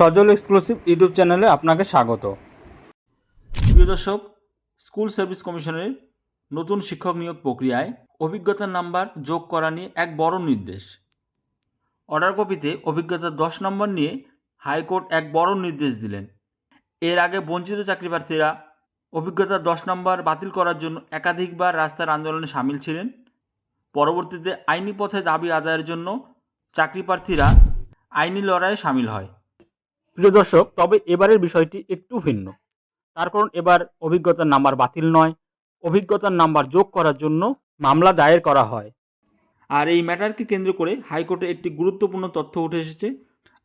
সজল exclusive YouTube চ্যানেলে আপনাকে স্বাগত। প্রিয় দর্শক, স্কুল সার্ভিস কমিশনের নতুন শিক্ষক নিয়োগ প্রক্রিয়ায় অভিজ্ঞতার নাম্বার যোগ করা নিয়ে এক বড় নির্দেশ। অর্ডার কপিতে অভিজ্ঞতার দশ নম্বর নিয়ে হাইকোর্ট এক বড় নির্দেশ দিলেন। এর আগে বঞ্চিত চাকরি প্রার্থীরা অভিজ্ঞতার দশ নম্বর বাতিল করার জন্য একাধিকবার রাস্তার আন্দোলনে সামিল ছিলেন। পরবর্তীতে আইনি পথে দাবি আদায়ের জন্য চাকরিপ্রার্থীরা আইনি লড়াইয়ে সামিল হয়। প্রিয় দর্শক, তবে এবারের বিষয়টি একটু ভিন্ন। তার কারণ এবার অভিজ্ঞতার নাম্বার বাতিল নয়। অভিজ্ঞতার নাম্বার যোগ করার জন্য মামলা দায়ের করা হয়। আর এই ম্যাটারকে কেন্দ্র করে হাইকোর্টে একটি গুরুত্বপূর্ণ তথ্য উঠে এসেছে।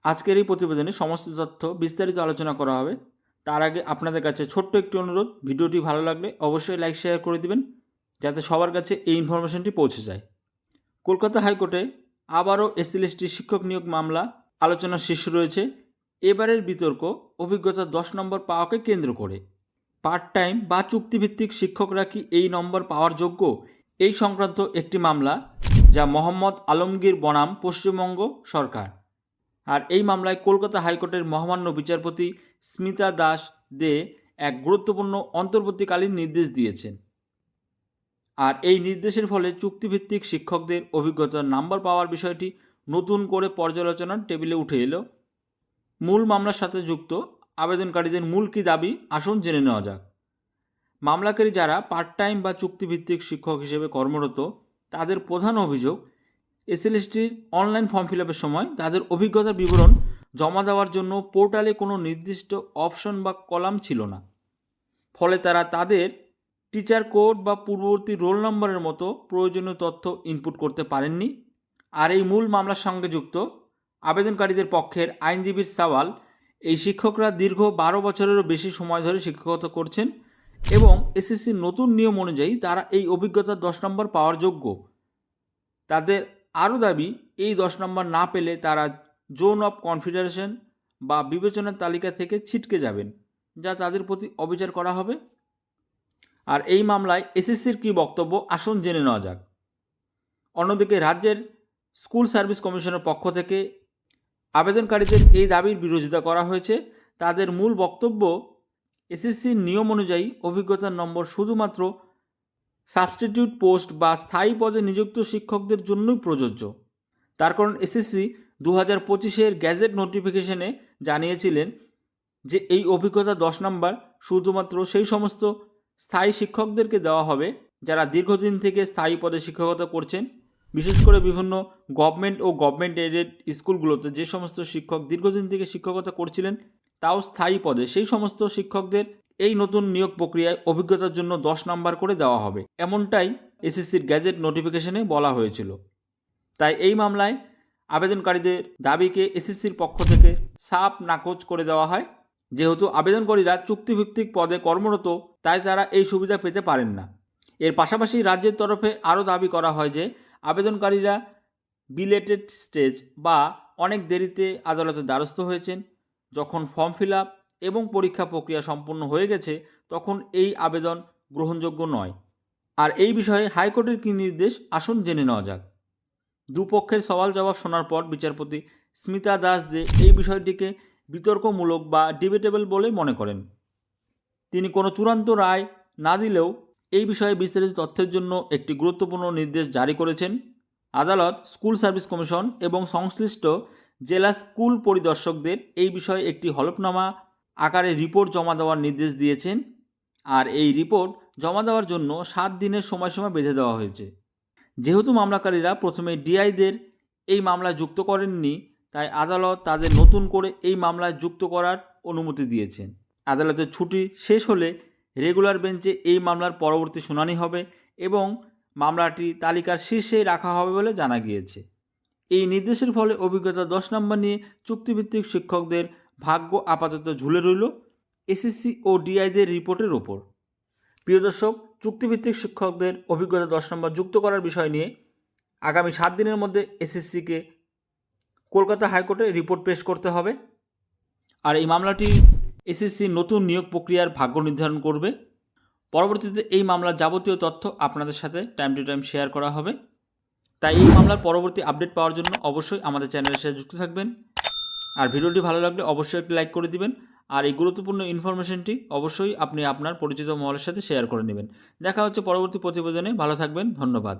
আজকের এই প্রতিবেদনে সমস্ত তথ্য বিস্তারিত আলোচনা করা হবে। তার আগে আপনাদের কাছে ছোট্ট একটি অনুরোধ, ভিডিওটি ভালো লাগলে অবশ্যই লাইক, শেয়ার করে দিবেন, যাতে সবার কাছে এই ইনফরমেশনটি পৌঁছে যায়। কলকাতা হাইকোর্টে আবারও এসএলএসটি শিক্ষক নিয়োগ মামলা, আলোচনার শীর্ষে রয়েছে। এবারের বিতর্ক অভিজ্ঞতা দশ নম্বর পাওয়াকে কেন্দ্র করে। পার্ট টাইম বা চুক্তিভিত্তিক শিক্ষকরা কি এই নম্বর পাওয়ার যোগ্য? এই সংক্রান্ত একটি মামলা যা মোহাম্মদ আলমগীর বনাম, পশ্চিমবঙ্গ সরকার। আর এই মামলায় কলকাতা হাইকোর্টের মহামান্য বিচারপতি স্মিতা দাস দে এক গুরুত্বপূর্ণ অন্তর্বর্তীকালীন নির্দেশ দিয়েছেন। আর এই নির্দেশের ফলে চুক্তিভিত্তিক শিক্ষকদের অভিজ্ঞতার নাম্বার পাওয়ার বিষয়টি নতুন করে পর্যালোচনার টেবিলে উঠে এলো। মূল মামলার সাথে যুক্ত আবেদনকারীদের মূল কী দাবি? আসুন জেনে নেওয়া যাক। মামলাকারী যারা পার্ট টাইম বা চুক্তিভিত্তিক শিক্ষক হিসেবে কর্মরত, তাদের প্রধান অভিযোগ, এসএলএসটির অনলাইন ফর্ম ফিল আপের সময় তাদের অভিজ্ঞতার বিবরণ জমা দেওয়ার জন্য পোর্টালে কোনো নির্দিষ্ট অপশন বা কলাম ছিল না। ফলে তারা তাদের টিচার কোড বা পূর্ববর্তী রোল নম্বরের মতো প্রয়োজনীয় তথ্য ইনপুট করতে পারেননি। আর এই মূল মামলার সঙ্গে যুক্ত আবেদনকারীদের পক্ষের আইনজীবীর সওয়াল, এই শিক্ষকরা দীর্ঘ বারো বছরেরও বেশি সময় ধরে শিক্ষকতা করছেন এবং এসএসসির নতুন নিয়ম অনুযায়ী তারা এই অভিজ্ঞতার দশ নম্বর পাওয়ার যোগ্য। তাদের আরও দাবি, এই দশ নম্বর না পেলে তারা জোন অফ কনফিডারেশন বা বিবেচনার তালিকা থেকে ছিটকে যাবেন, যা তাদের প্রতি অবিচার করা হবে। আর এই মামলায় এসএসসির কী বক্তব্য আসুন জেনে নেওয়া যাক। অন্যদিকে রাজ্যের স্কুল সার্ভিস কমিশনের পক্ষ থেকে আবেদনকারীদের এই দাবির বিরোধিতা করা হয়েছে। তাদের মূল বক্তব্য এসএসসির নিয়ম অনুযায়ী অভিজ্ঞতার নম্বর শুধুমাত্র সাবস্টিটিউট পোস্ট বা স্থায়ী পদে নিযুক্ত শিক্ষকদের জন্যই প্রযোজ্য। তার কারণ এসএসসি দু হাজার পঁচিশের গ্যাজেট নোটিফিকেশনে জানিয়েছিলেন যে এই অভিজ্ঞতা দশ নম্বর শুধুমাত্র সেই সমস্ত স্থায়ী শিক্ষকদেরকে দেওয়া হবে যারা দীর্ঘদিন থেকে স্থায়ী পদে শিক্ষকতা করছেন। বিশেষ করে বিভিন্ন গভর্নমেন্ট ও গভর্নমেন্ট এডেড স্কুলগুলোতে যে সমস্ত শিক্ষক দীর্ঘদিন থেকে শিক্ষকতা করছিলেন, তাও স্থায়ী পদে। সেই সমস্ত শিক্ষকদের এই নতুন নিয়োগ প্রক্রিয়ায় অভিজ্ঞতার জন্য দশ নাম্বার করে দেওয়া হবে। এমনটাই এসএসসির গ্যাজেট নোটিফিকেশনে বলা হয়েছিল। তাই এই মামলায় আবেদনকারীদের দাবিকে এসএসসির পক্ষ থেকে সাপ নাকচ করে দেওয়া হয়। যেহেতু আবেদনকারীরা চুক্তিভিত্তিক পদে কর্মরত, তাই তারা এই সুবিধা পেতে পারেন না। এর পাশাপাশি রাজ্যের তরফে আরও দাবি করা হয় যে আবেদনকারীরা বিলেটেড স্টেজ বা অনেক দেরিতে আদালতের দ্বারস্থ হয়েছেন। যখন ফর্ম ফিল আপ এবং পরীক্ষা প্রক্রিয়া সম্পন্ন হয়ে গেছে, তখন এই আবেদন গ্রহণযোগ্য নয়। আর এই বিষয়ে হাইকোর্টের কী নির্দেশ, আসুন জেনে নেওয়া যাক। দুপক্ষের সওয়াল জবাব শোনার পর বিচারপতি স্মিতা দাস দে এই বিষয়টিকে বিতর্কমূলক বা ডিবেটেবল বলে মনে করেন। তিনি কোনো চূড়ান্ত রায় না দিলেও এই বিষয়ে বিস্তারিত তথ্যের জন্য একটি গুরুত্বপূর্ণ নির্দেশ জারি করেছেন আদালত, স্কুল সার্ভিস কমিশন এবং সংশ্লিষ্ট জেলা স্কুল পরিদর্শকদের এই বিষয়ে একটি হলফনামা আকারে রিপোর্ট জমা দেওয়ার নির্দেশ দিয়েছেন। আর এই রিপোর্ট জমা দেওয়ার জন্য সাত দিনের সময়সীমা বেঁধে দেওয়া হয়েছে। যেহেতু মামলাকারীরা প্রথমে ডিআইদের এই মামলায় যুক্ত করেননি, তাই আদালত তাদের নতুন করে এই মামলায় যুক্ত করার অনুমতি দিয়েছেন। আদালতের ছুটি শেষ হলে রেগুলার বেঞ্চে এই মামলার পরবর্তী শুনানি হবে এবং মামলাটি তালিকার শীর্ষে রাখা হবে বলে জানা গিয়েছে। এই নির্দেশের ফলে অভিজ্ঞতা দশ নম্বর নিয়ে চুক্তিভিত্তিক শিক্ষকদের ভাগ্য আপাতত ঝুলে রইল এসএসসি ও ডিআইদের রিপোর্টের ওপর। প্রিয় দর্শক, চুক্তিভিত্তিক শিক্ষকদের অভিজ্ঞতা দশ নম্বর যুক্ত করার বিষয় নিয়ে আগামী সাত দিনের মধ্যে এসএসসিকে কলকাতা হাইকোর্টে রিপোর্ট পেশ করতে হবে। আর এই মামলাটি এসএসসি নতুন নিয়োগ প্রক্রিয়ার ভাগ্য নির্ধারণ করবে। পরবর্তীতে এই মামলার যাবতীয় তথ্য আপনাদের সাথে টাইম টু টাইম শেয়ার করা হবে। তাই এই মামলার পরবর্তী আপডেট পাওয়ার জন্য অবশ্যই আমাদের চ্যানেলের সাথে যুক্ত থাকবেন। আর ভিডিওটি ভালো লাগলে অবশ্যই একটি লাইক করে দিবেন। আর এই গুরুত্বপূর্ণ ইনফরমেশনটি অবশ্যই আপনি আপনার পরিচিত মহলের সাথে শেয়ার করে নেবেন। দেখা হচ্ছে পরবর্তী প্রতিবেদনে। ভালো থাকবেন। ধন্যবাদ।